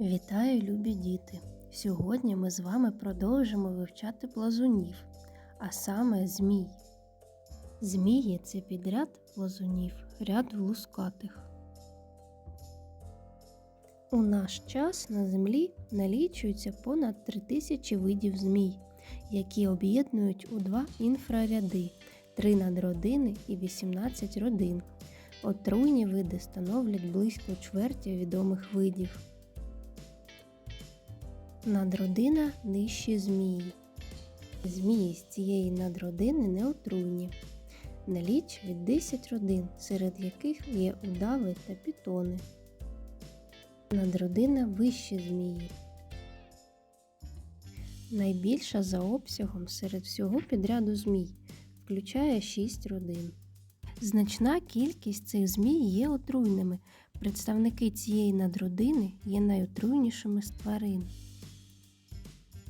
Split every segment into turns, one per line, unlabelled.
Вітаю, любі діти! Сьогодні ми з вами продовжимо вивчати плазунів, а саме змій. Змії це підряд плазунів, ряд лускатих. У наш час на землі налічується понад 3000 видів змій, які об'єднують у два інфраряди 3 надродини і 18 родин. Отруйні види становлять близько чверті відомих видів. Надродина нижчі змії. Змії з цієї надродини не отруйні. Налічують 10 родин, серед яких є удави та пітони. Надродина вищі змії. Найбільша за обсягом серед всього підряду змій, включає 6 родин. Значна кількість цих змій є отруйними. Представники цієї надродини є найотруйнішими з тварин.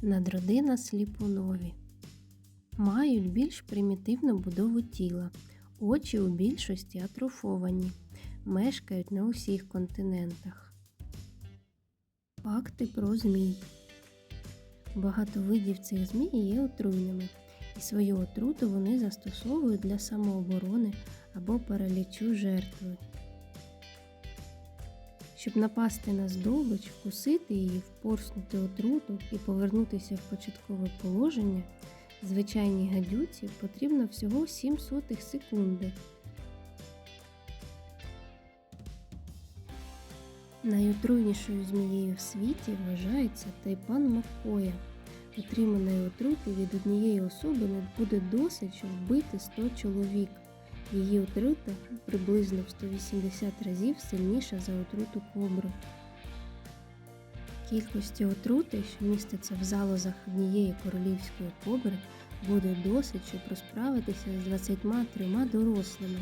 Надродина сліпунові. Мають більш примітивну будову тіла. Очі у більшості атрофовані. Мешкають на усіх континентах. Факти про змій. Багато видів цих змій є отруйними, і свою отруту вони застосовують для самооборони або паралічу жертви. Щоб напасти на здобич, вкусити її, впорснути отруту і повернутися в початкове положення, звичайній гадюці потрібно всього 7 сотих секунди. Найотруйнішою змією в світі вважається тайпан Маккоя. Отриманої отрути від однієї особи не буде досить, щоб вбити 100 чоловік. Її отрута приблизно в 180 разів сильніша за отруту кобри. Кількості отрути, що міститься в залозах однієї королівської кобри, буде досить, щоб розправитися з 23 дорослими.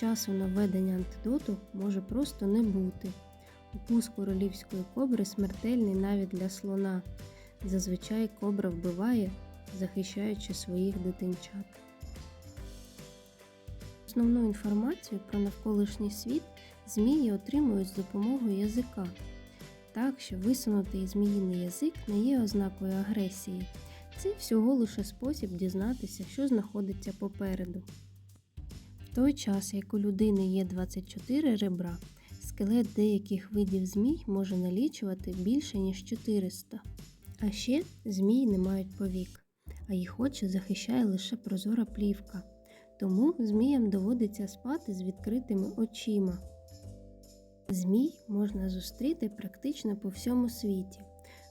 Часу на введення антидоту може просто не бути. Укус королівської кобри смертельний навіть для слона. Зазвичай кобра вбиває, захищаючи своїх дитинчат. Основну інформацію про навколишній світ змії отримують з допомогою язика. Так що висунутий зміїний язик не є ознакою агресії. Це всього лише спосіб дізнатися, що знаходиться попереду. В той час, як у людини є 24 ребра, скелет деяких видів змій може налічувати більше, ніж 400. А ще змії не мають повік, а їх очі захищає лише прозора плівка. Тому зміям доводиться спати з відкритими очима. Змій можна зустріти практично по всьому світі.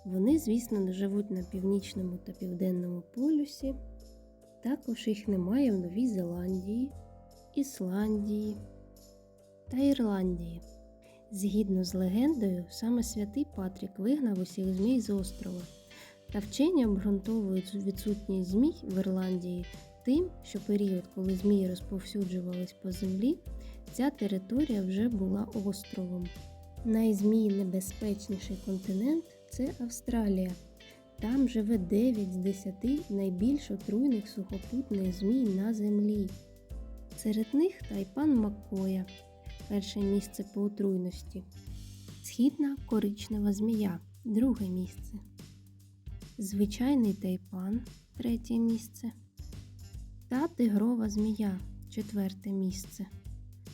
Вони, звісно, живуть на північному та південному полюсі. Також їх немає в Новій Зеландії, Ісландії та Ірландії. Згідно з легендою, саме святий Патрік вигнав усіх змій з острова. Та вчені обґрунтовують відсутність змій в Ірландії тим, що період, коли змії розповсюджувались по землі, ця територія вже була островом. Найзмійнебезпечніший континент це Австралія. Там живе 9 з 10 найбільш отруйних сухопутних змій на землі. Серед них тайпан Маккоя, перше місце по отруйності. Східна коричнева змія друге місце. Звичайний тайпан третє місце та тигрова змія четверте місце.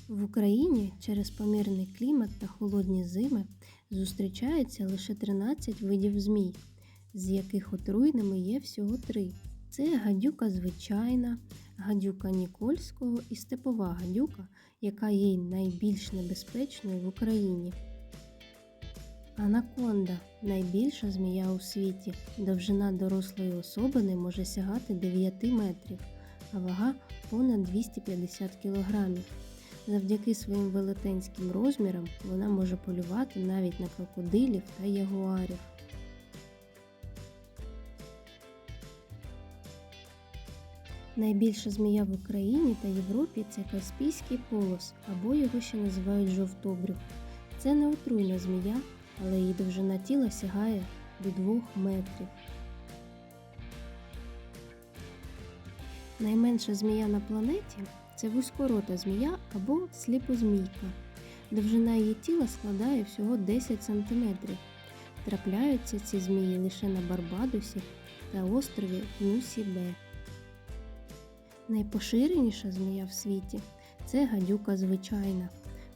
В Україні через помірний клімат та холодні зими зустрічаються лише 13 видів змій, з яких отруйними є всього три. Це гадюка звичайна, гадюка Нікольського і степова гадюка, яка є найбільш небезпечною в Україні. Анаконда найбільша змія у світі. Довжина дорослої особини може сягати 9 метрів а вага понад 250 кг. Завдяки своїм велетенським розмірам вона може полювати навіть на крокодилів та ягуарів. Найбільша змія в Україні та Європі це Каспійський полос, або його ще називають жовтобрюх. Це не отруйна змія, але її довжина тіла сягає до 2 метрів. Найменша змія на планеті це вузькорота змія або сліпозмійка. Довжина її тіла складає всього 10 см. Трапляються ці змії лише на Барбадосі та острові Нусі-Бе. Найпоширеніша змія в світі це гадюка звичайна.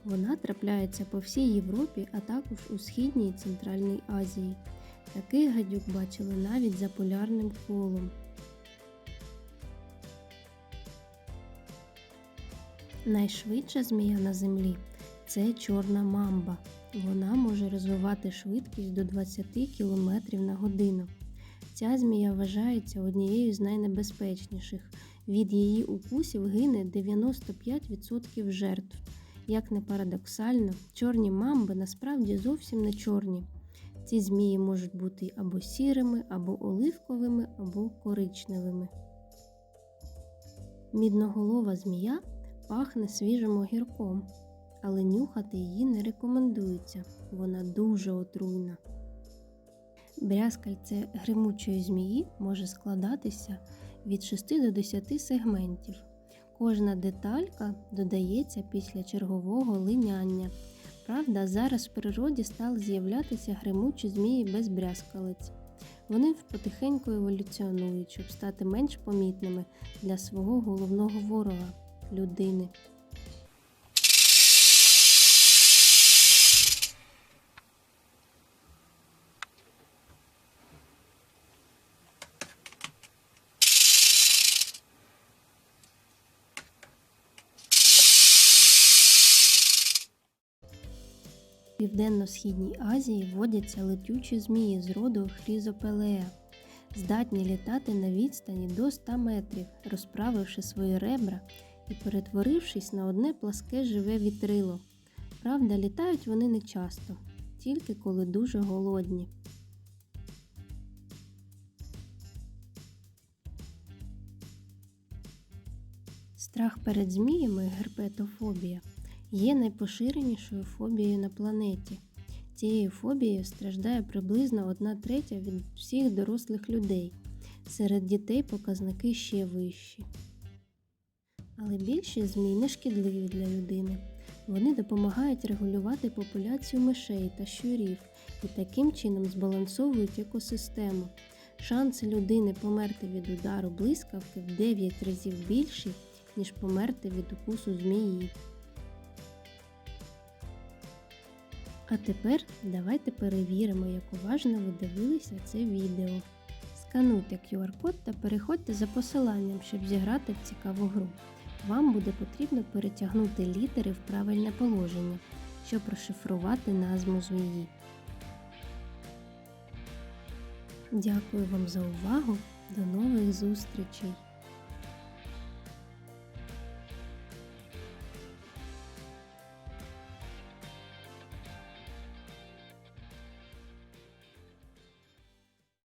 Вона трапляється по всій Європі, а також у Східній і Центральній Азії. Таких гадюк бачили навіть за полярним колом. Найшвидша змія на землі це чорна мамба. Вона може розвивати швидкість до 20 км на годину. Ця змія вважається однією з найнебезпечніших. Від її укусів гине 95% жертв. Як не парадоксально, чорні мамби насправді зовсім не чорні. Ці змії можуть бути або сірими, або оливковими, або коричневими. Мідноголова змія пахне свіжим огірком, але нюхати її не рекомендується. Вона дуже отруйна. Брязкальце гримучої змії може складатися від 6 до 10 сегментів. Кожна деталька додається після чергового линяння. Правда, зараз в природі стали з'являтися гримучі змії без брязкалиць. Вони потихеньку еволюціонують, щоб стати менш помітними для свого головного ворога людини. В Південно-східній Азії водяться летючі змії з роду хрізопелея, здатні літати на відстані до 100 метрів, розправивши свої ребра і перетворившись на одне пласке живе вітрило. Правда, літають вони не часто, тільки коли дуже голодні. Страх перед зміями герпетофобія є найпоширенішою фобією на планеті. Цією фобією страждає приблизно 1 третя від всіх дорослих людей. Серед дітей показники ще вищі. Але більшість змій не шкідливі для людини. Вони допомагають регулювати популяцію мишей та щурів і таким чином збалансовують екосистему. Шанси людини померти від удару блискавки в 9 разів більші, ніж померти від укусу змії. А тепер давайте перевіримо, як уважно ви дивилися це відео. Скануйте QR-код та переходьте за посиланням, щоб зіграти в цікаву гру. Вам буде потрібно перетягнути літери в правильне положення, щоб розшифрувати назву змії. Дякую вам за увагу. До нових зустрічей!